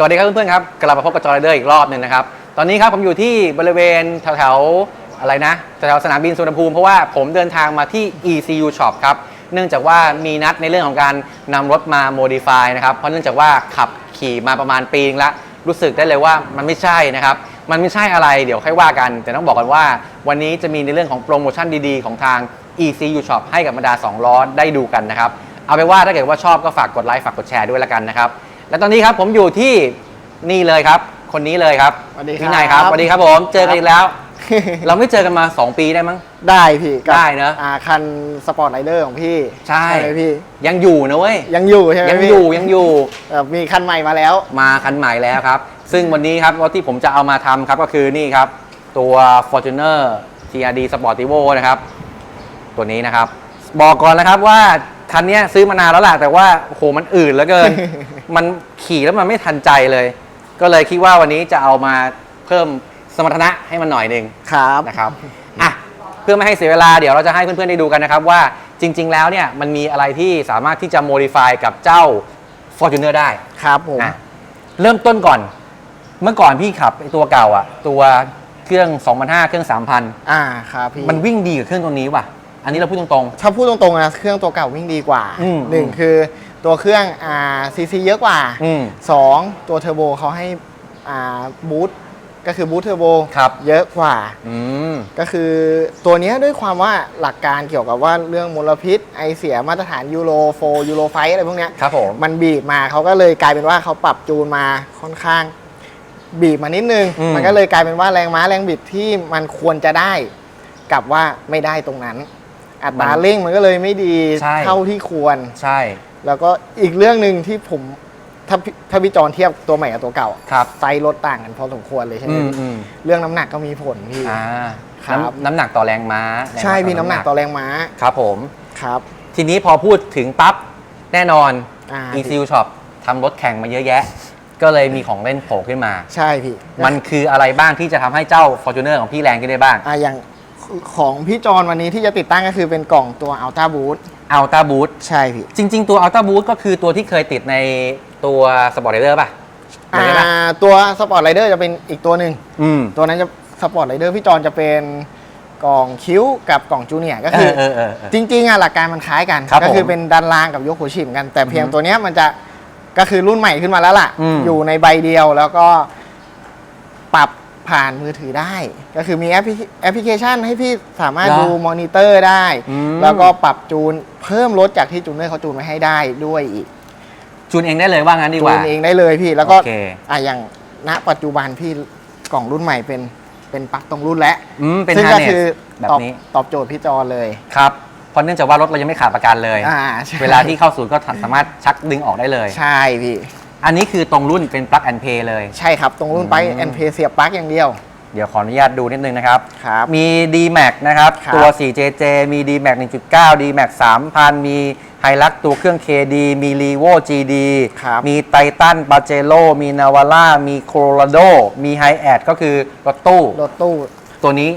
สวัสดีครับเพื่อนๆครับกลับมาพบกับจอร์เดอร์อีกรอบหนึ่งนะครับ ตอนนี้ครับผมอยู่ที่บริเวณแถวๆอะไรนะแถวๆสนามบินสุวรรณภูมิเพราะว่าผมเดินทางมาที่ ECU Shop ครับเนื่องจากว่ามีนัดในเรื่องของการนำรถมา modify นะครับเพราะเนื่องจากว่าขับขี่มาประมาณปีนึงละรู้สึกได้เลยว่ามันไม่ใช่นะครับ มันไม่ใช่อะไรเดี๋ยวค่อยว่ากัน แต่ต้องบอกกันว่า วันนี้จะมีในเรื่องของโปรโมชั่นดีๆ ของทาง ECU Shop ให้กับบรรดา2ล้อได้ดูกันนะครับเอาไปว่าถ้าเกิดว่าชอบก็ฝากกดไลค์ฝากกดแชร์ด้วยละกันนะครับ และตอนนี้ครับผมอยู่ที่นี่เลยครับ คนนี้เลยครับสวัสดีครับ พี่นายครับสวัสดีครับผมเจอกันอีกแล้ว เราไม่เจอกันมา 2 ปีได้มั้ง ได้พี่กับได้เนอะ อ่าคันสปอร์ตไรเดอร์ของพี่ใช่ ไหมพี่ ยังอยู่นะเว้ยยังอยู่ใช่ไหมยังพี่อยู่ยังอยู่แบบมีคันใหม่มาแล้ว มาคันใหม่แล้วครับ ซึ่งวันนี้ครับรถที่ผมจะเอามาทำครับก็คือนี่ครับ ตัว Fortuner TRD Sportivo นะครับ ตัวนี้นะครับ บอกก่อนนะครับว่าคันเนี้ยซื้อมานานแล้วแหละแต่ว่าโอ้โหมันอื่นเหลือเกิน มันขี่แล้วมันไม่ทันใจเลย ก็เลยคิดว่าวันนี้จะเอามาเพิ่มสมรรถนะให้มันหน่อยหนึ่งครับนะครับอะเพื่อไม่ให้เสียเวลาเดี๋ยวเราจะให้เพื่อนๆได้ดูกันนะครับว่าจริง ๆ แล้วเนี่ยมันมีอะไรที่สามารถที่จะ modify กับเจ้า Fortuner ได้ครับผมนะเริ่มต้นก่อน เมื่อก่อนพี่ขับไอ้ตัวเก่าอะตัวเครื่อง2,500เครื่อง3,000อ่าครับพี่ มันวิ่งดีกับเครื่องตัวนี้ว่ะ อันนี้เราพูดตรง ถ้าพูดตรงๆนะเครื่องตัวเก่าวิ่งดีกว่าอืมหนึ่งคือ ตัวเครื่องอ่าซีซีเยอะกว่าอืม สองตัวเทอร์โบเขาให้อ่าบูตก็คือบูตเทอร์โบครับ เยอะกว่าๆอืม ก็คือตัวเนี้ยด้วยความว่าหลักการเกี่ยวกับว่าเรื่องมลพิษ ไอเสียมาตรฐานยูโรโฟยูโรไฟอะไรพวกเนี้ยครับผม มันบีบมาเขาก็เลยกลายเป็นว่าเขาปรับจูนมาค่อนข้าง บีบมานิดนึง อืม มันก็เลยกลายเป็นว่าแรงม้าแรงบิดที่มันควรจะได้กลับว่าไม่ได้ตรงนั้น อัตราเร่งมันก็เลยไม่ดีใช่ เท่าที่ควร ใช่แล้วก็อีกเรื่องหนึ่งที่ผมถ้าพี่ถ้าพี่จอนเทียบตัวใหม่กับตัวเก่าครับไซส์รถต่างกันพอสมควรเลยใช่ไหมอืมอืมเรื่องน้ำหนักก็มีผลพี่ อ่าครับ น้ำน้ำหนักต่อแรงม้าใช่พี่น้ำหนักต่อแรงม้าครับผม ครับทีนี้พอพูดถึงปั๊บแน่นอน อ่า ECU Shop ทำรถแข่งมาเยอะแยะ ก็เลยมีของเล่นโผล่ขึ้นมา ใช่พี่มันคืออะไรบ้างที่จะทำให้เจ้า Fortuner ของพี่แรงขึ้นได้บ้าง อะอย่าง ของพี่จอนวันนี้ที่จะติดตั้งก็คือเป็นกล่องตัว Ultra Boost Ultra Boost ใช่พี่จริง ๆ ตัว Ultra Boost ก็คือตัวที่เคยติดในตัว Sport Rider ป่ะเหมือนกันปะอ่าตัว Sport Rider จะเป็นอีกตัวหนึ่ง อืม ตัวนั้นจะ Sport Rider พี่จอนจะเป็นกล่องคิ้วกับกล่องจูเนียร์ก็คือเออเออเออจริงๆอะหลักการมันคล้ายกัน ครับก็คือผมเป็นดันล่างกับยกหัวฉีดเหมือนกัน แต่เพียงอือฮึตัวเนี้ยมันจะก็คือรุ่นใหม่ขึ้นมาแล้วล่ะ อืม อยู่ในใบเดียวแล้วก็ปรับ ผ่านมือถือได้ ก็คือมีแอปพลิแอปพลิเคชันให้พี่สามารถดูมอนิเตอร์ได้ อืม แล้วก็ปรับจูนเพิ่มรถจากที่จูนเนอร์เขาจูนไว้ให้ได้ด้วยอีก จูนเองได้เลยว่างั้นดีจูกว่านเองได้เลยพี่แล้วก็โอเค อะอย่างณปัจจุบันพี่กล่องรุ่นใหม่เป็นเป็นปลั๊กตรงรุ่นแล้วอืมเป็นซึ่งฮาก็ร์เนคือสแบบตอบนี้ ตอบโจทย์พี่จอเลยครับเพราะเนื่องจากว่ารถเรายังไม่ขาดประกันเลย อ่าใช่เวลาที่เข้าศูนย์ก็สามารถชักดึงออกได้เลย ใช่พี่ อันนี้คือตรงรุ่นเป็น plug and play เลย ใช่ครับ ตรงรุ่นไปอืมแอนเพเสียบปลั๊กอย่างเดียว เดี๋ยวขออนุญาตดูนิดนึงนะครับครับ มี D-Max นะครับ ครับ ตัว 4JJ มี D-Max 1.9 D-Max 3,000 มีไฮลักตัวเครื่อง KD มี r e v o GD ครับมีไททันปาเจโ o มีนาวาร่ามีโคโรราโดมีไฮแอดก็คือรถตู้ รถตู้ตัวนี้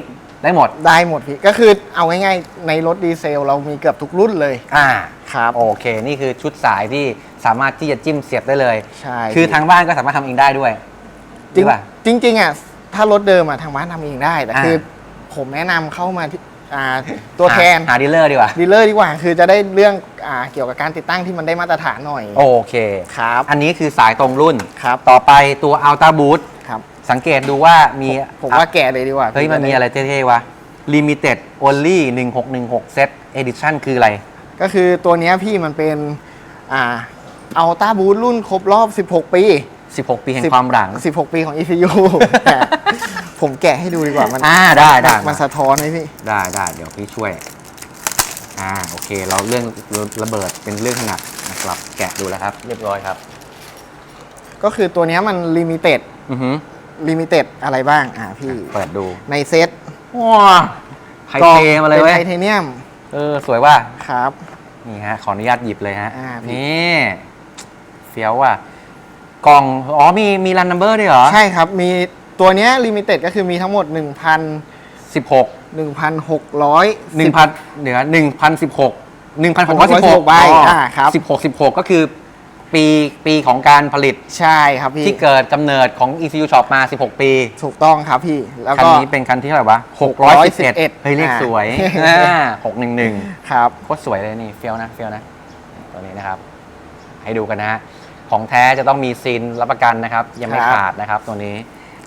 ได้หมด ได้หมดพี่ ก็คือเอาง่ายๆ ในรถดีเซลเรามีเกือบทุกรุ่นเลยอ่า ครับ โอเค นี่คือชุดสายที่ สามารถที่จะจิ้มเสียบได้เลย ใช่คือทางบ้านก็สามารถทำเองได้ด้วยจริงหอเปล่าจริงๆอะถ้ารถเดิมอะทางบ้านทำเองได้แต่อ่า คือ ผมแนะนำเข้ามาที่อ่าตัวแทนหาหาดีลเลอร์ดีกว่า ดีลเลอร์ดีกว่า คือจะได้เรื่องอ่าเกี่ยวกับการติดตั้งที่มันได้มาตรฐานหน่อยโอเค ครับอันนี้คือสายตรงรุ่น ครับต่อไปตัว Ultra Boost ครับ สังเกตดูว่ามีผมว่าแก่เลยดีกว่าเฮ้ยมันมีอะไรเท่ๆวะ Limited Only 1616 Set Edition คืออะไร ก็คือตัวเนี้ยพี่มันเป็นอ่า อัลต้าบูทรุ่นครบรอบ 16 ปี 16 ปีแห่งความหลัง 16 ปีของ ECU แต่ผมแกะให้ดูดีกว่ามันอ่าได้ได้มันสะท้อนไหมพี่ ได้ได้เดี๋ยวพี่ช่วย อ่าโอเค เราเรื่องระเบิดเป็นเรื่องถนัดนะครับ แกะดูแล้วครับ เรียบร้อยครับ ก็คือตัวเนี้ยมันลิมิเต็ดอือหือลิมิเต็ดอะไรบ้าง อ่าพี่ เปิดดูในเซตว้าไฮเทมาเลยเป็นเว้ยไทเทเนียม เออ สวยว่ะครับ นี่ฮะ ขออนุญาตหยิบเลยฮะอ่าพี่นี่ เฟี้ยวว่ะกล่อง อ๋อมีมีรันนัมเบอร์ด้วยเหรอ ใช่ครับ มีตัวเนี้ยลิมิเต็ดก็คือมีทั้งหมด 1,000 16 1,600หนึ่งพันเหนือหนึ่งพันสิบหกหนึ่งพันหกร้อยสิบหกใบอ่าครับสิบหกสิบหกก็คือปีปีของการผลิตใช่ครับพี่ ที่เกิดกำเนิดของ ECU Shop มา 16 ปี ถูกต้องครับพี่ แล้วคันก็ นี้เป็นคันที่เท่าไหร่วะ611 611เฮ้ยเลขอ่าสวยอ่า611 ครับ โคตรสวยเลยนี่เฟี้ยวนะเฟี้ยวนะ ตัวนี้นะครับ ให้ดูกันนะฮะ ของแท้จะต้องมีซีนรับประกันนะครับ ยังไม่ครับ ขาดนะครับตัวนี้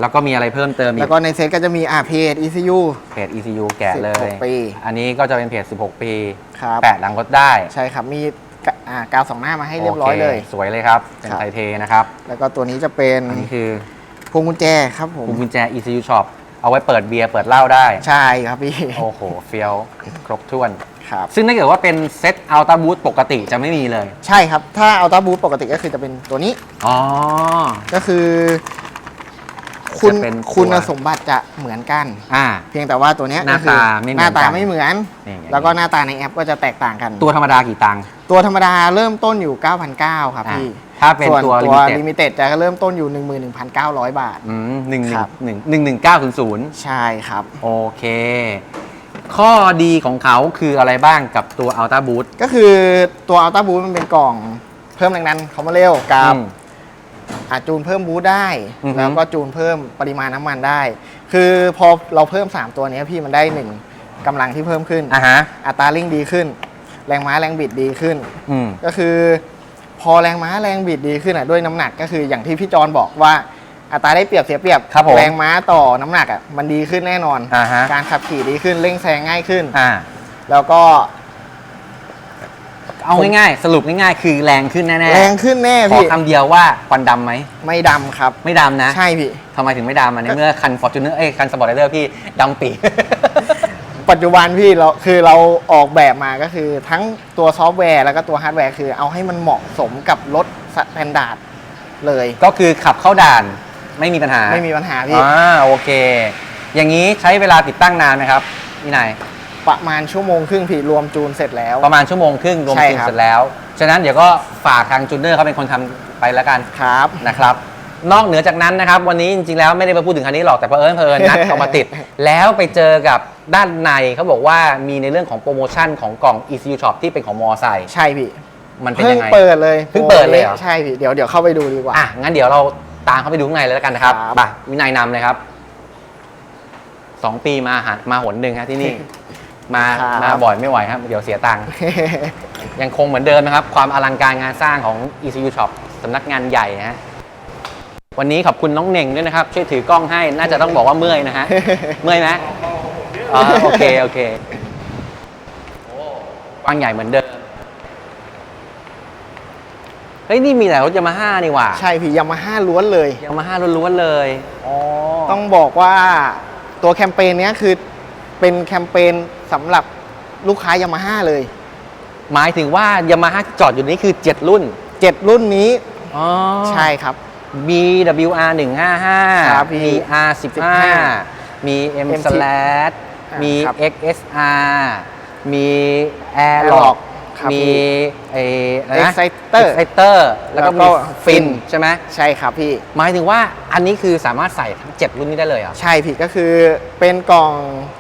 แล้วก็มีอะไรเพิ่มเติมอีแล้วกก็ในเซตก็จะมีอาเพจ ECU เพจ ECU แกะเลย 16ปี อันนี้ก็จะเป็นเพจ 16 ปี ครับ แปะหลังรถได้ใช่ครับ มีกะอ่ากาวสองหน้ามาให้เรียบร้อยเลย โคสวยเลยครับ เป็นครับ ไทเทนะครับ แล้วก็ตัวนี้จะเป็นอันนี้คือพวงกุญแจครับผมพวงกุญแจ ECU Shop เอาไว้เปิดเบียร์เปิดเหล้าได้ ใช่ครับพี่ โอ้โห เฟี้ยว ครบถ้วน ครับซึ่งถ้าเกิดว่าเป็นเซตอัลต้าบูทปกติจะไม่มีเลย ใช่ครับ ถ้าอัลต้าบูทปกติก็คือจะเป็นตัวนี้อ๋อ ก็คือ คุณจะเป็นตัว คุณสมบัติจะเหมือนกัน อ่า เพียงแต่ว่าตัวเนี้ยหน้าก็คือตาไม่เหมือนหน้าตากันไม่เหมือน นี่ไง แล้วก็หน้าตาในแอปก็จะแตกต่างกัน ตัวธรรมดากี่ตังค์ตัวธรรมดาเริ่มต้นอยู่ 9,900 ครับพี่อะถ้าเป็นส่วนตัวตัว limited ลิมิเต็ดจะเริ่มต้นอยู่ 11,900 บาท อืมหนึ่งหนึ่คงรับหนึ่งหนึ่งหนึ่งเก้าศูนย์ศูนย์ใช่ครับ โอเค ข้อดีของเขาคืออะไรบ้างกับตัว Ultra Boost ก็คือตัวอัลต้าบูทมันเป็นกล่องเพิ่มแรงดันเขามาเร็วกับ อืม อาจจูนเพิ่มบูทได้ อือฮึแล้วก็จูนเพิ่มปริมาณน้ำมันได้ คือพอเราเพิ่ม 3 ตัวเนี้ยพี่มันได้หนึ่งกำลังที่เพิ่มขึ้น อะฮะ อัตราเร่งดีขึ้น แรงม้าแรงบิดดีขึ้น อืม ก็คือ พอแรงม้าแรงบิดดีขึ้นอะด้วยน้ำหนักก็คืออย่างที่พี่จอนบอกว่า อัตราได้เปรียบเสียเปรียบครับผมแรงม้าต่อน้ำหนักอะมันดีขึ้นแน่นอน อ่าฮะ การขับขี่ดีขึ้นเร่งแซงง่ายขึ้น อ่า แล้วก็ เอาง่ายๆ สรุปง่ายๆ คือแรงขึ้นแน่ๆแรงขึ้นแน่ขอพี่ คำเดียวว่าควันดำไหม ไม่ดำครับ ไม่ดำนะใช่พี่ ทำไมถึงไม่ดำอะในเมื่อคัน Fortuner เอ้ยคันสปอร์ตไรเดอร์พี่ดำปี ปัจจุบันพี่เราคือเราออกแบบมาก็คือทั้งตัวซอฟต์แวร์แล้วก็ตัวฮาร์ดแวร์คือเอาให้มันเหมาะสมกับรถสแตนดาร์ดเลย ก็คือขับเข้าด่าน ไม่มีปัญหาไม่มีปัญหาพี่ อ่าโอเค อย่างนี้ใช้เวลาติดตั้งนานไหมครับพี่นายประมาณชั่วโมงครึ่งพี่รวมจูนเสร็จแล้ว ประมาณชั่วโมงครึ่งรวมใช่จูนครับ เสร็จแล้ว ฉะนั้นเดี๋ยวก็ฝากทางจูเนอร์เขาเป็นคนทำไปแล้วกัน ครับ นะครับ นอกเหนือจากนั้นนะครับ วันนี้จริงๆแล้วไม่ได้มาพูดถึงคันนี้หรอกแต่เพอเอิญเพอเอิญนัด เอามาติด แล้วไปเจอกับด้านในเขาบอกว่ามีในเรื่องของโปรโมชั่นของกล่อง ECU Shop ที่เป็นของมอไซค์ใช่พี่มันเป็นเพิ่ยังงไง เปิดเลยเพิ่งเปิดเลยเหรอ ใช่พี่เดี๋ยวเดี๋ยวเข้าไปดูดีกว่า อะงั้นเดี๋ยวเรา ตามเข้าไปดูข้างในเลยแล้วกันนะครับครับ ไปวินัยนำเลยครับสองปีมาหามาหนหนึ่งครับที่นี่ มาครับ มาบ่อยไม่ไหวครับ เดี๋ยวเสียตังค์ ยังคงเหมือนเดิมนะครับ ความอลังการงานสร้างของ ECU Shop สำนักงานใหญ่นะฮะวันนี้ขอบคุณน้องเน่งด้วยนะครับ ช่วยถือกล้องให้น่าจะต้องบอกว่าเมื่อยนะฮะ เมื่อยไหมอ๋อโอเค โอเคกว้างใหญ่เหมือนเดิม เฮ้ย นี่มีแต่รถยามาฮ่านี่หว่าใช่พี่ยามาฮ่าล้วนเลย ยามาฮ่าล้วนๆเลยอ๋อต้องบอกว่าตัวแคมเปญเนี้ยคือเป็นแคมเปญสำหรับลูกค้ายามาฮ่าเลย หมายถึงว่ายามาฮ่าจอดอยู่นี่คือ 7 รุ่น7 รุ่นนี้อ๋อใช่ครับ BWR ครับพี่155มี R15 มี M MT slash อ่ามี ครับ XSR มี Airlock Airlock ครับมีพี่ ไอ้อะไรนะ Exciter Exciter แล้วก็แล้วก็มีฟิน Fin ใช่ไหมใช่ครับพี่ หมายถึงว่าอันนี้คือสามารถใส่ทั้ง 7 รุ่นนี้ได้เลยเหรอ ใช่พี่ก็คือเป็นกล่อง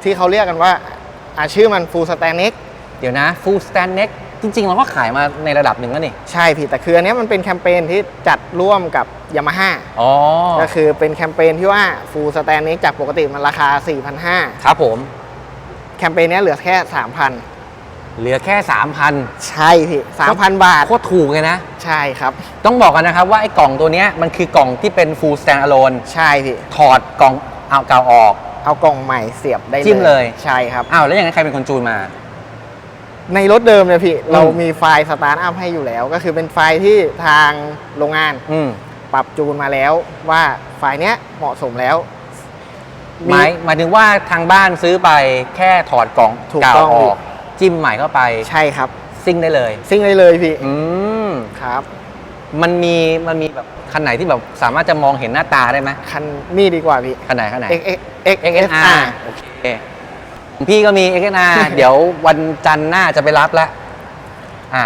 ที่เขาเรียกกันว่าอ่าชื่อมัน Full Stand Neck เดี๋ยวนะ Full Stand Neck จริง ๆ เราก็ขายมาในระดับหนึ่งแล้วนี่ ใช่พี่ แต่คืออันเนี้ยมันเป็นแคมเปญที่จัดร่วมกับยามาฮ่าอ๋อ ก็คือเป็นแคมเปญที่ว่า Full Stand Neck จากปกติมันราคา 4,500 ครับผม แคมเปญเนี้ยเหลือแค่ 3,000 เหลือแค่ 3,000 ใช่พี่3,000บาท โคตรถูกเลยนะ ใช่ครับ ต้องบอกกันนะครับว่าไอ้กล่องตัวเนี้ยมันคือกล่องที่เป็น full stand alone ใช่พี่ ถอดกล่องเอาเก่าออก เอากล่องใหม่เสียบได้เลยจิ้มเลย ใช่ครับ อ้าวแล้วอย่างนั้นใครเป็นคนจูนมา ในรถเดิมเนี่ยพี่อืมเรามีไฟล์สตาร์ทอัพให้อยู่แล้ว ก็คือเป็นไฟล์ที่ทางโรงงานอืมปรับจูนมาแล้ว ว่าไฟล์เนี้ยเหมาะสมแล้ว หมายหมายถึงว่าทางบ้านซื้อไปแค่ถอดกล่องถูกเก่าต้องอพี่อก จิ้มใหม่เข้าไปใช่ครับ ซิ่งได้เลย ซิ่งได้เลยพี่อืมครับ มันมีมันมีแบบคันไหนที่แบบสามารถจะมองเห็นหน้าตาได้ไหมคันนี่ดีกว่าพี่ คันไหนคันไหน X X X XSR โอเคของพี่ก็มี XSR เดี๋ยววันจันทร์หน้าจะไปรับแล้วอ่า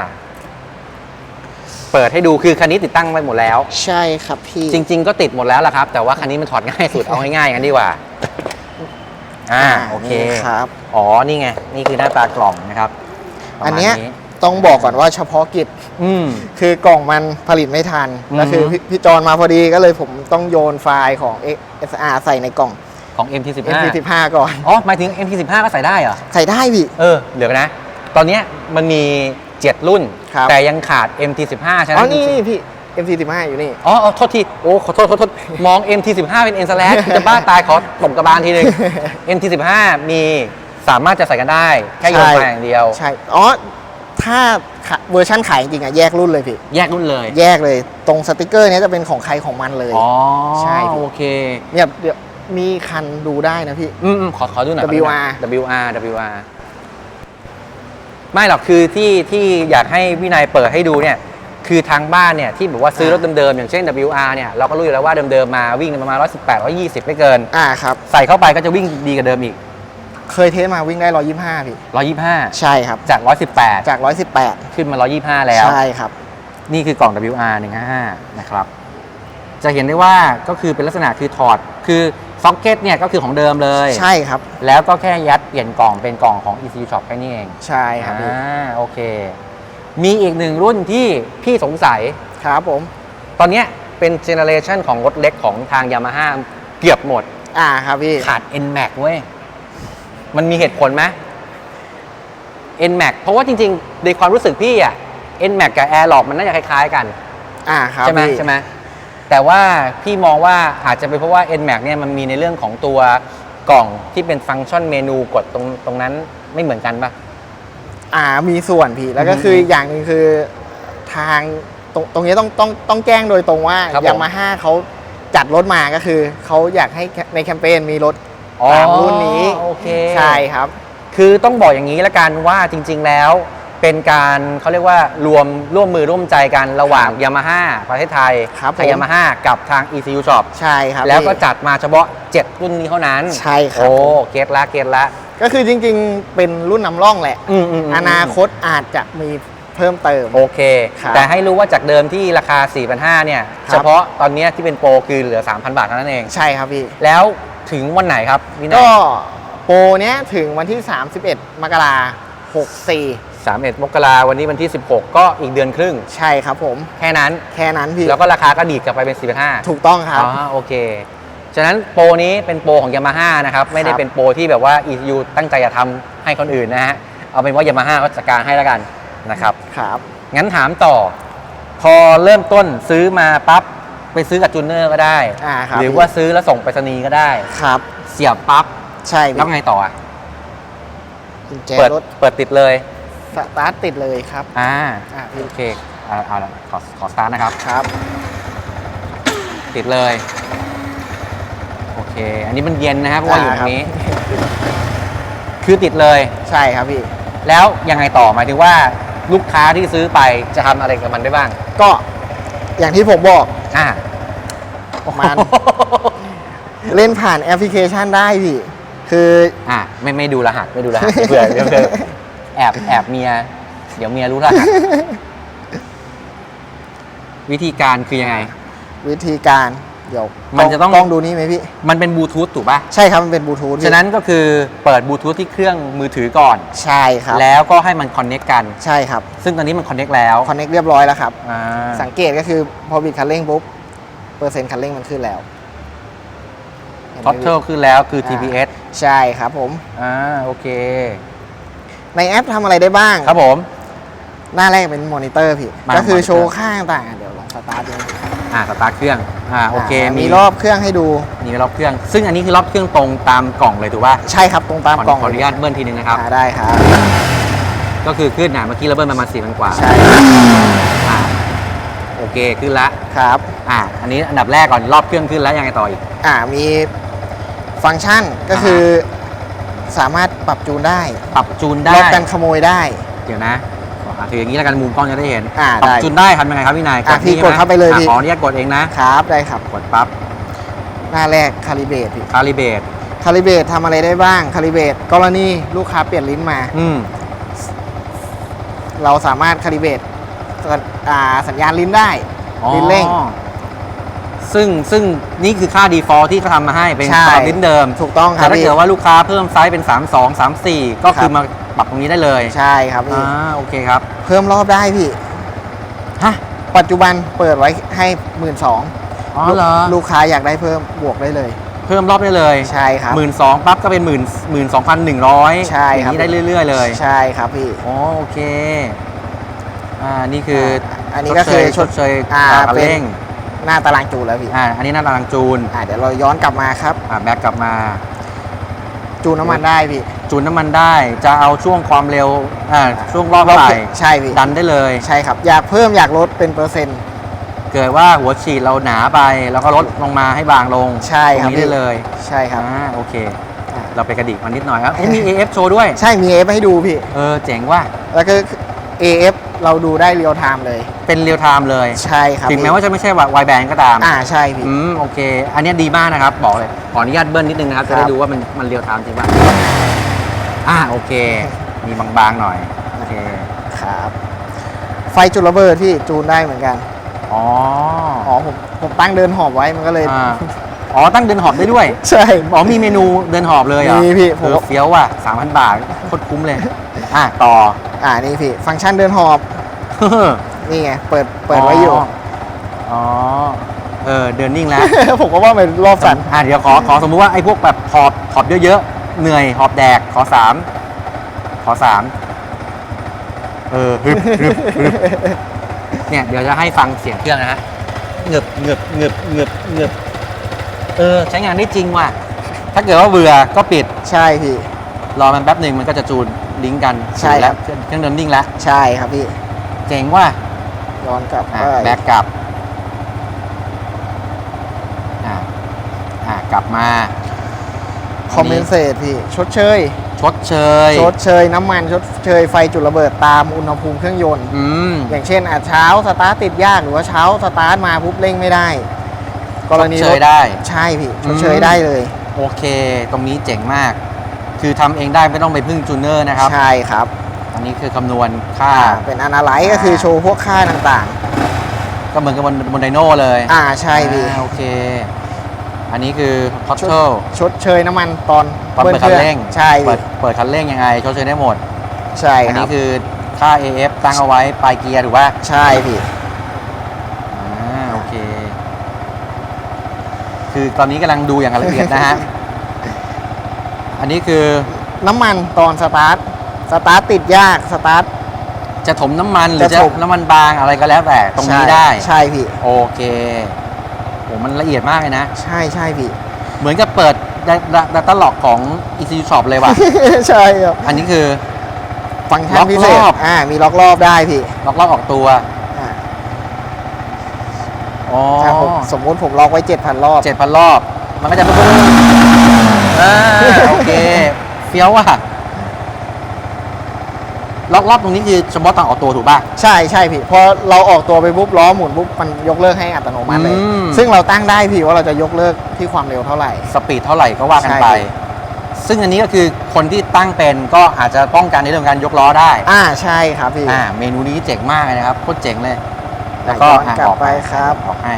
เปิดให้ดูคือคันนี้ติดตั้งไว้หมดแล้ว ใช่ครับพี่ จริง ๆ ก็ติดหมดแล้วล่ะครับ แต่ว่าคันนี้มันถอดง่ายสุดเอาง่ายๆกันดีกว่า อ่าโอเคครับ อ๋อนี่ไงนี่คือหน้าตากล่องนะครับประมาณอันเนี้ยต้องบอกก่อนว่าเฉพาะกิจอืม คือกล่องมันผลิตไม่ทันอืมแล้วคือพี่พี่จอนมาพอดีก็เลยผมต้องโยนไฟล์ของ XR ใส่ในกล่อง ของ MT15 MP15 ก่อน อ๋อหมายถึง MT15 ก็ใส่ได้เหรอ ใส่ได้พี่ เออเหลือนะ ตอนเนี้ยมันมี 7 รุ่น ครับ แต่ยังขาด MT15 ใช่ไหมอ๋อนี่นี่พี่ MP15 อยู่นี่ อ๋ออ๋อโทษที โอ้ ขอโทษขอโทษ มอง MT15 เป็น N slash จะบ้าตาย ขอตบกระบาลทีนึง MT15 มีสามารถจะใส่กันได้ แค่โยนใช่ มาอย่างเดียว ใช่ อ๋อ ถ้าขะเวอร์ชั่นขายจริงๆอะแยกรุ่นเลยพี่ แยกรุ่นเลยแยกเลย ตรงสติกเกอร์เนี้ยจะเป็นของใครของมันเลย อ๋อใช่พี่ โอเค เนี่ยเดี๋ยวมีคันดูได้นะพี่ อืมอืมขอขอดูหน่อยขอดูหน่อย WR WR WR ไม่หรอกคือที่ที่อยากให้วินัยเปิดให้ดูเนี่ย คือทางบ้านเนี่ยที่แบบว่าซื้อรถเดิมๆอย่างเช่น WR เนี่ยเราก็รู้อยู่แล้วว่าเดิมๆมาวิ่งประมาณ118 120 ไม่เกิน อ่าครับ ใส่เข้าไปก็จะวิ่งดีกว่าเดิมอีก เคยเทสมาวิ่งได้ 125 พี่ 125 ใช่ครับ จาก 118 จาก 118 ขึ้นมา 125 แล้ว ใช่ครับ นี่คือกล่อง WR 155 นะครับ จะเห็นได้ว่าก็คือเป็นลักษณะคือถอด คือซ็อกเก็ตเนี่ยก็คือของเดิมเลย ใช่ครับ แล้วก็แค่ยัดเปลี่ยนกล่องเป็นกล่องของ ECU Shop แค่นี้เอง ใช่ครับพี่อ่าโอเค มีอีกหนึ่งรุ่นที่พี่สงสัย ครับผม ตอนเนี้ยเป็นเจเนอเรชันของรถเล็กของทางยามาฮ่าเกือบหมด อ่าครับพี่ ขาด NMAX เว้ย มันมีเหตุผลไหม NMAX เพราะว่าจริงๆ ในความรู้สึกพี่อะ NMAX กับ Airlock มันน่าจะคล้ายๆกัน อ่าครับใช่ไหมพี่ใช่ไหมแต่ว่าพี่มองว่าอาจจะเป็นเพราะว่า NMAX เนี่ยมันมีในเรื่องของตัวกล่องที่เป็นฟังก์ชันเมนูกดตรงตรงนั้นไม่เหมือนกันปะ อ่ามีส่วนพี่แล้วก็อืมคืออย่างหนึ่งคือทางตรงตรงนี้ต้องต้องต้องแจ้งโดยตรงว่าครับผม ยามาฮ่าเขาจัดรถมาก็คือเขาอยากให้ในแคมเปญมีรถตามรุ่นนี้โอเคใช่ครับ คือต้องบอกอย่างนี้ละกันว่าจริง ๆ แล้วเป็นการเขาเรียกว่ารวมร่วมมือร่วมใจกันระหว่างยามาฮ่าประเทศไทยครับทางผม ยามาฮ่ากับทาง ECU Shop ใช่ครับแล้วก็พี่ จัดมาเฉพาะ 7 รุ่นนี้เท่านั้นใช่ครับ โอ้ เก็ตละเก็ตละ ก็คือจริงๆ เป็นรุ่นนำร่องแหละ อืมอืมมอนาคตอาจจะมีเพิ่มเติม โอเค ครับแต่ให้รู้ว่าจากเดิมที่ราคา 4,500 เนี่ย ครับ เฉพาะตอนเนี้ยที่เป็นโปรคือเหลือ 3,000 บาทเท่านั้นเอง ใช่ครับพี่ แล้วถึงวันไหนครับวินัก็ยโปรเนี้ยถึงวันที่ 31 มกราคม64 31มกราวันนี้วันที่ 16 ก็อีกเดือนครึ่ง ใช่ครับผม แค่นั้น แค่นั้นพี่ แล้วก็ราคาก็ดีดกลับไปเป็น 4,500ถูกต้องครับ อ๋อโอเค ฉะนั้นโปรนี้เป็นโปรของยามาฮ่านะครับ ไม่ได้ครับเป็นโปรที่แบบว่า ECU ตั้งใจจะทำให้คนอื่นนะฮะ เอาเป็นว่ายามาฮ่าก็จัดการให้แล้วกันนะครับ ครับ งั้นถามต่อ พอเริ่มต้นซื้อมาปั๊บไปซื้อกับจูเนอร์ก็ได้ อ่าครับหรือว่าซื้อแล้วส่งไปรษณีย์ก็ได้ ครับ เสียบปั๊บใช่แล้วไงต่ออะกุญแจเปิดรถเปิดติดเลยสตาร์ทติดเลยครับ อ่าอ่าพี่โอเคเอาเอาละขอขอสตาร์ทนะครับ ครับ ติดเลยโอเคอันนี้มันเย็นนะครับเพราะว่าอยู่ตรงนี้ คือติดเลย ใช่ครับพี่ แล้วยังไงต่อหมายถึงว่าลูกค้าที่ซื้อไปจะทำอะไรกับมันได้บ้าง ก็อย่างที่ผมบอกอ่า มัน เล่นผ่านแอปพลิเคชันได้พี่ คืออ่าไม่ไม่ดูรหัสไม่ดูรหัสเผื่อเดี๋ยวเผื่อแอบแอบเมีย เดี๋ยวเมียรู้รหัสวิธีการคือยังไง วิธีการ เดี๋ยวมันจะต้อง กล้องดูนี่ไหมพี่ มันเป็นบลูทูธถูกป่ะ ใช่ครับ มันเป็นบลูทูธพี่ฉะนั้นก็คือเปิดบลูทูธที่เครื่องมือถือก่อน ใช่ครับ แล้วก็ให้มันคอนเน็กกัน ใช่ครับ ซึ่งตอนนี้มันคอนเน็กแล้ว คอนเน็กเรียบร้อยแล้วครับอ่าสังเกตก็คือพอบิดคันเร่งปุ๊บ เปอร์เซ็นต์คันเร่งมันขึ้นแล้วเห็นไหมท็อตเทิลพี่ขึ้นแล้วคืออ่า TPS ใช่ครับผม อ่า โอเค ในแอปทำอะไรได้บ้าง ครับผม หน้าแรกเป็นมอนิเตอร์พี่มาก็คือมอนิเตอร์โชว์ค่าต่างๆเดี๋ยวลองสตาร์ทดู อ่าสตาร์ทเครื่องอ่าโอเคามีรอบเครื่องให้ดู มีรอบเครื่อง ซึ่งอันนี้คือรอบเครื่องตรงตามกล่องเลยถูกป่ะใช่ครับตรงตามขอกล่องขออนุญาตเบิ้ลทีนึงนะครับอ่าได้ครับ ก็คือขึ้นอะเมื่อกี้เราเบิ้ลประมาณสี่พันกว่าใช่อ่าโอเคขึ้นละครับอ่าอันนี้อันดับแรกก่อนรอบเครื่องขึ้นแล้วยังไงต่ออีกอ่ามีฟังก์ชันก็คือ สามารถปรับจูนได้ ปรับจูนได้ล็อกกันขโมยได้ เดี๋ยวนะขออะ ถืออย่างนี้แล้วกันมุมกล้องจะได้เห็นอ่าปรับได้จูนได้ทำยังไงครับพี่นายอะพี่นี่กดเข้าไปเลยอะพี่ขออนุญาตกดเองนะ ครับได้ครับ กดปั๊บหน้าแรกคาลิเบตพี่คาลิเบตคาลิเบตทำอะไรได้บ้างคาลิเบตกรณีลูกค้าเปลี่ยนลิ้นมา อืมเราสามารถคาลิเบตอ่าสัญญาณลิ้นได้ ลิ้นเร่ง อ๋อซึ่งซึ่งนี่คือค่า default ที่เขาทำมาให้เป็นใช่สำหรับลิ้นเดิมถูกต้องคแต่รับถ้าพี่ เกิดว่าลูกค้าเพิ่มไซส์เป็น 3 2 3 4 ก็คือครับ มา ปรับตรงนี้ได้เลยใช่ครับพี่อ่าโอเคครับเพิ่มรอบได้พี่ ฮะปัจจุบันเปิดไว้ให้หมื่นสองอ๋อเหรอลูกค้าอยากได้เพิ่มบวกได้เลย เพิ่มรอบได้เลยใช่ครับ หมื่นสองปั๊บก็เป็นหมื่นหมื่นสองพันหนึ่งร้อยใช่ครับ นี้ได้เรื่อย ๆ เลยใช่ครับพี่ อ๋อโอเคอ่านี่คืออ่าอันนี้ก็คือชดเชยอ่าชดเชยคันเป็น เร่งหน้าตารางจูนแล้วพี่อ่าอันนี้หน้าตารางจูน อ่าเดี๋ยวเราย้อนกลับมาครับ อ่าแบ็กกลับมา จูนน้ำมันได้พี่จูนน้ำมันได้ จะเอาช่วงความเร็วอ่าช่วงรอบเท่าไหร่ใช่พี่ดันได้เลย ใช่ครับ อยากเพิ่มอยากลดเป็นเปอร์เซ็นต์ เกิดว่าหัวฉีดเราหนาไป แล้วก็ลดลงมาให้บางลงใช่ตรครังบนี้ได้เลย ใช่ครับอ่าโอเคอ่าเราไปกระดิกมันนิดหน่อยครับเอ้ยมี AF โชว์ด้วย ใช่มี AF ให้ดูพี่ เออเจ๋งว่ะแล้วก็ AF เราดูได้เรียลไทม์เลย เป็นเรียลไทม์เลยใช่ครับถึงแม้พี่ว่าจะไม่ใช่วายแบนก็ตาม อ่าใช่พี่ อืมโอเค อันเนี้ยดีมากนะครับ บอกเลย ขออนุญาตเบิ้ลนิดนึงนะครับครัจะบได้ดูว่ามันมันเรียวไทม์จริงป่ะอ่าโอเค มีบางๆหน่อย โอเค ครับ ไฟจุดระเบิดที่จูนได้เหมือนกัน อ๋อ อ๋อผมผมตั้งเดินหอบไว้มันก็เลยอ่าอ๋อ ตั้งเดินหอบได้ด้วย ใช่ อ๋อมีเมนูเดินหอบเลยเหรอมีพี่ผมเออเฟี้ยวว่ะสามพันบาทโคตรคุ้มเลย อะต่อ อ่านี่พี่ฟังก์ชันเดินหอบ นี่ไงเปิดเปิดไว้อยู่ อ๋อ เออเดินนิ่งแล้ว ผมก็ว่ามันรอบสันอะเดี๋ยวขอขอสมมุติว่าไอ้พวกแบบหอบหอบเยอะๆ เหนื่อยหอบแดกขอสามขอสามเออฮึบฮึบฮึบเนี่ยเดี๋ยวจะให้ฟังเสียงเครื่องนะฮะเงึบเงึบเงึบเงึบเงึบเออ ใช้งานได้จริงว่ะ ถ้าเกิดว่าเบื่อก็ปิด ใช่พี่ รอมันแป๊บหนึ่งมันก็จะจูน ลิงก์กันใช่แล้วครับ เครื่องเดินนิ่งแล้ว ใช่ครับพี่ เจ๋งว่ะย้อนกลับอะไปแบ็กกลับอะอะกลับมาคอมเมนเซตพี่ ชดเชย ชดเชยชดเชยน้ำมันชดเชยไฟจุดระเบิดตามอุณหภูมิเครื่องยนต์ อืม อย่างเช่นอาจเช้าสตาร์ทติดยากหรือว่าเช้าสตาร์ทมาปุ๊บเร่งไม่ได้ กรณีชดเชรยถได้ ใช่พี่ชอืดมเชยได้เลย โอเค ตรงนี้เจ๋งมาก คือทำเองได้ไม่ต้องไปพึ่งจูเนอร์นะครับ ใช่ครับอันนี้คือคำนวณค่า อ่าเป็นอนาไลซ์ก็คือโชว์พวกค่าต่างก็เหมือนกับบนบนไดโน่เลยๆ อ่าใช่พี่อ่าโอเค อันนี้คือพอตชดเทิลชดเชยน้ำมันตอนตอนเปิดคันเร่งใช่เปิดพี่เปิดคันเร่งยังไงชดเชยได้หมด ใช่อันครันี้บคือค่า AF ตั้งเอาไว้ปลายเกียร์ถูกป่ะใช่พี่ อ่าโอเค คือตอนนี้กำลังดูอย่างละเอียดนะฮะ อันนี้คือน้ำมันตอนสตาร์ท สตาร์ทติดยากสตาร์ท จะถมน้ำมันหรือจะจะถม น้ำมันบางอะไรก็แล้วแต่ตรงนี้ใช่ได้ ใช่พี่ โอเคโหมันละเอียดมากเลยนะ ใช่ใช่พี่ เหมือนกับเปิดดัตต้าล็อกของ ECU Shop เลยว่ะ ใช่ครับอันนี้คือ ฟังก์ชันพิเศล็ษอกรอบ อ่ามีล็อกรอบได้พี่ล็อกรอบออกตัว อ่าอ๋อถ้าผมสมมุติผมล็อกไว้7,000รอบ เจ็ดพันรอบ มันก็จะปุ๊บปุ๊บ อ่าโอเคเฟี้ยวว่ะล็อกรอบตรงนี้คือเฉพาะตอนออกตัวถูกป่ะ ใช่ใช่พี่พอเราออกตัวไปปุ๊บล้อหมุนปุ๊บมันยกเลิกให้อัตโนมัติเลย อืม ซึ่งเราตั้งได้พี่ว่าเราจะยกเลิกที่ความเร็วเท่าไหร่ สปีดเท่าไหร่ก็ว่ากันไป ใช่ ซึ่งอันนี้ก็คือคนที่ตั้งเป็นก็อาจจะป้องกันในเรื่องของการยกล้อได้อ่าใช่ครับพี่อ่าเมนูนี้เจ๋งมากเลยนะครับโคตรเจ๋งเลย แล้วก็ย้อนกลับออกไปครับ ออกให้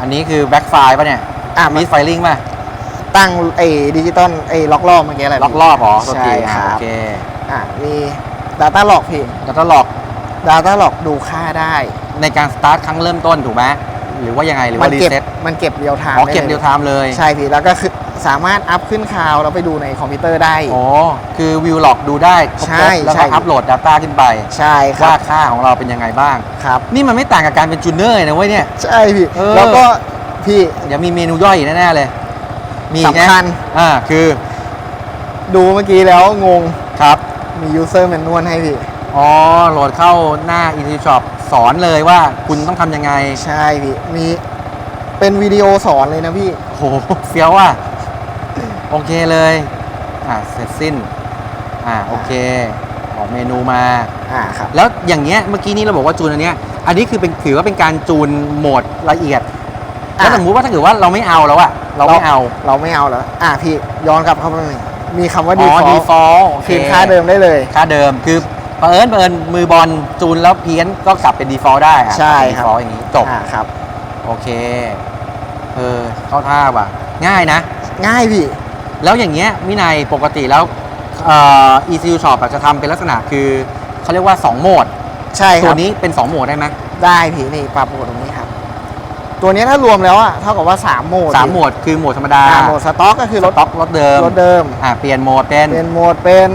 อันนี้คือแบ็กไฟป่ะเนี่ยอ่ามิสไฟลิงป่ะ ตั้งไอ้ดิจิตอลไอ้ล็อกรอบเมื่อกี้อะไรล็อกรอบเหรอโทษใช่ทีคอ่ารัโอบเคอ่ามี Data Log พี่ แล้วก็ล็อก Data Log ดูค่าได้ ในการสตาร์ทครั้งเริ่มต้นถูกไหมหรือว่ายังไงหรือมัว่ารีเก็บเซ็ตมันเก็บเรียลไทม์อ๋อเก็บเรียลไทม์เลยใช่พี่แล้วก็คือสามารถอัพขึ้นคลาวด์แล้วไปดูในคอมพิวเตอร์ได้ อ๋อคือวิวล็อกดูได้ครบใช่ๆแล้วใช่ ก็อัปโหลด Data ขึ้นไป ใช่คว่ารับค่าของเราเป็นยังไงบ้าง ครับ นี่มันไม่ต่างกับการเป็นจูเนอร์เลยนะเว้ยเนี่ย ใช่พี่ เออ แล้วก็พี่ เดี๋ยวมีเมนูย่อยอีกแน่ๆเลย มีอีกสำคัญนะอ่าคือดูเมื่อกี้แล้วงงครับมี user manual ให้พี่ อ๋อโหลดเข้าหน้า e ี Shop สอนเลยว่าคุณต้องทำยังไงใช่พี่ มีเป็นวิดีโอสอนเลยนะพี่ โหเฟี้ยวอะโอเคเลยอ่าเสร็จสิ้นอ่าโอเคออกเมนูมา อ่าครับ แล้วอย่างเงี้ยเมื่อกี้นี้เราบอกว่าจูนอันเนี้ยอันนี้คือเป็นถือว่าเป็นการจูนโหมดละเอียด แล้วอะสมมติว่าถ้าเกิดว่าเราไม่เอาแล้วอะเราไม่เอาเราไม่เอาแล้วอ่าพี่ย้อนกลับเข้าไปหน่อยมีคำว่าอ๋อ default default โอเคคืนค่าเดิมได้เลย ค่าเดิมคือเผอิญเผอิญมือบอลจูนแล้วเพี้ยนก็กลับเป็น default ได้อะใช่ครับ default อย่างนี้จบอ่าครับโอเคเออเข้าท่าว่ะ ง่ายนะ ง่ายพี่ แล้วอย่างเงี้ยวินัยปกติแล้วเอ่อ ECU Shop อะจะทำเป็นลักษณะคือเขาเรียกว่า 2 โหมด ใช่คตัรัวบนี้เป็น 2 โหมดได้ไหมได้พี่นี่ปรับโหมด ตรงนี้ครับตัวนี้ถ้ารวมแล้วอะเท่ากับว่า 3 โหมดสามโหมดคือโหมดธรรมดาอ่าโหมดสต็อกก็คือรถสต็อกรถเดิมรถเดิม อ่าเปลี่ยนโหมดเป็นเป็นโหมดเป็น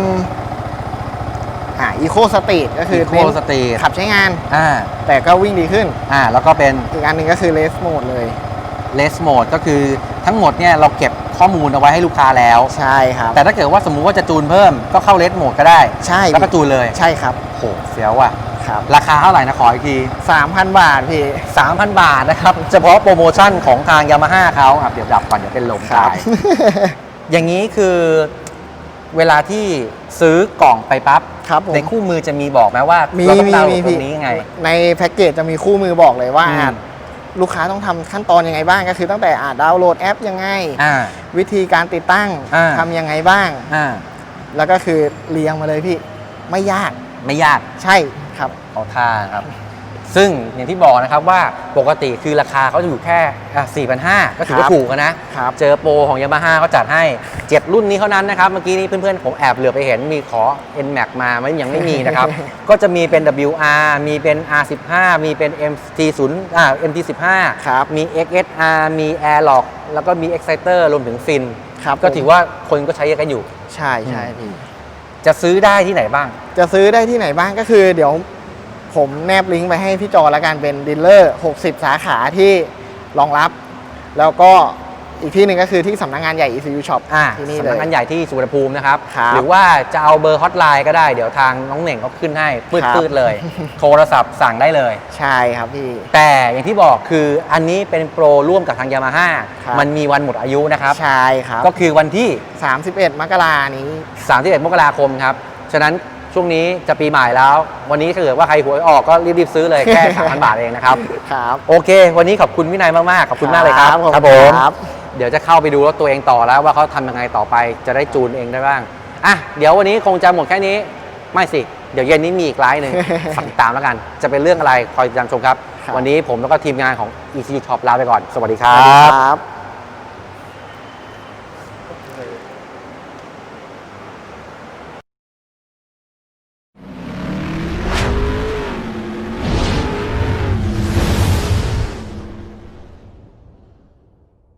อ่าอีโคสตรีทก็คือโคเน้นสตรีทขับใช้งาน อ่าแต่ก็วิ่งดีขึ้น อ่าแล้วก็เป็นอีกอันหนึ่งก็คือเลสโหมดเลย เลสโหมดก็คือทั้งหมดเนี่ยเราเก็บข้อมูลเอาไว้ให้ลูกค้าแล้ว ใช่ครับ แต่ถ้าเกิดว่าสมมุติว่าจะจูนเพิ่มก็เข้าเลสโหมดก็ได้ ใช่ แล้วก็จูนเลยใช่ครับ โหเสียวว่ะ ครับราคาเท่าไหร่นะขออีกที 3,000 บาทพี่ 3,000 บาทนะครับ เฉพาะโปรโมชั่นของทางยามาฮ่าเขาอะเดี๋ยวดับก่อนเดี๋ยวเป็นลมครับ ตาย อย่างนี้คือเวลาที่ซื้อกล่องไปปั๊บ ครับผม ในคู่มือจะมีบอกไหมว่ามีเราต้องมีดาวน์โหลมีดตรพี่งนี้ยังไง ในแพ็กเกจจะมีคู่มือบอกเลยว่าอืมลูกค้าต้องทำขั้นตอนยังไงบ้างก็คือตั้งแต่อ่าดาวน์โหลดแอปยังไง อ่า วิธีการติดตั้งอ่า ทำยังไงบ้าง อ่า แล้วก็คือเรียงมาเลยพี่ ไม่ยากไม่ยาก ใช่ ครับขอท่าครับ ซึ่งอย่างที่บอกนะครับว่าปกติคือราคาเขาจะอยู่แค่ 4 5 0 0 ก็ถือว่าครับถูกอะนะ ครับเจอโปรของยามาฮ่าเขาจัดให้ 7 รุ่นนี้เท่านั้นนะครับ เมื่อกี้นี้เพื่อนๆ ผมแอบเหลือไปเห็นมีขอ NMAX มาไม่ยังไม่มีนะครับ ก็จะมีเป็น WR มีเป็น R15 มีเป็น MT0 อ่า MT15 ครับมี XSR มี Airlock แล้วก็มี Exciter รวมถึงฟินครับก็ผมถือว่าคนก็ใช้เยอะกันอยู่ ใช่ใช่พี่ จะซื้อได้ที่ไหนบ้าง จะซื้อได้ที่ไหนบ้างก็คือ เดี๋ยวผมแนบลิงก์ไปให้พี่จอแล้วกันเป็นดีลเลอร์ 60 สาขาที่รองรับ แล้วก็ อีกที่หนึ่งก็คือที่สำนักงานใหญ่ ECU Shop อ่าที่นี่สำเลนักย งานใหญ่ที่สุวรรณภูมินะครับ ครับหรือว่าจะเอาเบอร์ฮอตไลน์ก็ได้ เดี๋ยวทางน้องเหน่งเขาขึ้นให้ปืครับดๆเลย โทรศัพท์สั่งได้เลย ใช่ครับพี่ แต่อย่างที่บอกคืออันนี้เป็นโปรร่วมกับทางยามาฮ่าครับ มันมีวันหมดอายุนะครับ ใช่ครับก็คือวันที่ 31 มกรานี้ 31 มกราคมครับ ฉะนั้นช่วงนี้จะปีใหม่แล้ว วันนี้ถ้าเกิดว่าใครหวยออกก็รีบๆซื้อเลยแค่ 3,000 บาทเองนะครับ ครับ โอเค วันนี้ขอบคุณวินัยมากๆ ขอบคุณมากเลยครับขอณผมครับ เดี๋ยวจะเข้าไปดูรถตัวเองต่อแล้วว่าเขาทำยังไงต่อไป จะได้จูนเองได้บ้างอะเดี๋ยววันนี้คงจะหมดแค่นี้ไม่สิ เดี๋ยวเย็นนี้มีอีกไลน์หนึ่งฝากติดตามแล้วกัน จะเป็นเรื่องอะไรคอยติดตามชมครับ ครับ วันนี้ผมแล้วก็ทีมงานของ ECU Shop ลาไปก่อน สวัสดีคสรัวัสดีบ ครับ